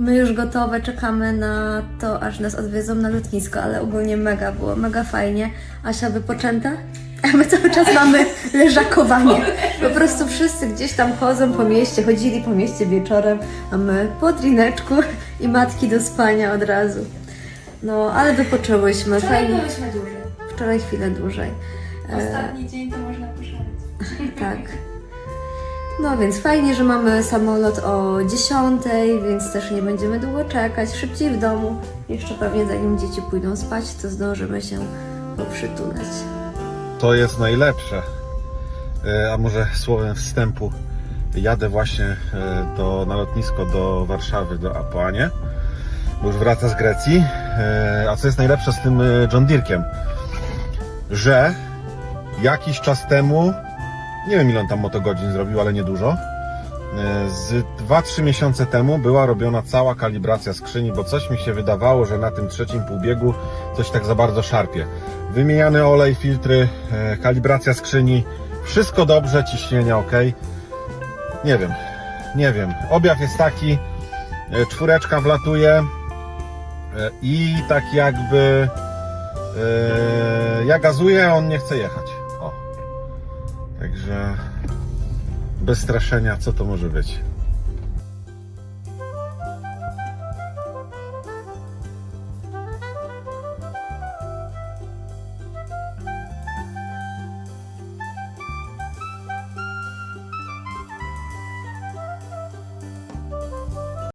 My już gotowe, czekamy na to, aż nas odwiedzą na lotnisko, ale ogólnie mega było, mega fajnie. Asia wypoczęta? A my cały czas mamy leżakowanie. Po prostu wszyscy gdzieś tam chodzą po mieście, chodzili po mieście wieczorem, a my po drineczku i matki do spania od razu. No, ale wypoczęłyśmy, Wczoraj fajnie. byłyśmy dłużej. Wczoraj chwilę dłużej. E, Ostatni dzień to można poszaleć. tak. No więc fajnie, że mamy samolot o 10, więc też nie będziemy długo czekać. Szybciej w domu. Jeszcze pewnie zanim dzieci pójdą spać, to zdążymy się poprzytulać. To jest najlepsze. E, A może słowem wstępu, jadę właśnie e, do, na lotnisko do Warszawy, do Apoanie, bo już wraca z Grecji. E, A co jest najlepsze z tym John Deerekiem? Że jakiś czas temu, nie wiem ile on tam motogodzin zrobił, ale niedużo, e, z 2-3 miesiące temu była robiona cała kalibracja skrzyni, bo coś mi się wydawało, że na tym trzecim półbiegu coś tak za bardzo szarpie. Wymieniany olej, filtry, e, kalibracja skrzyni, wszystko dobrze, ciśnienia ok. Nie wiem, nie wiem. Objaw jest taki, e, czwóreczka wlatuje i tak jakby ja gazuję, on nie chce jechać. Także bez straszenia, co to może być?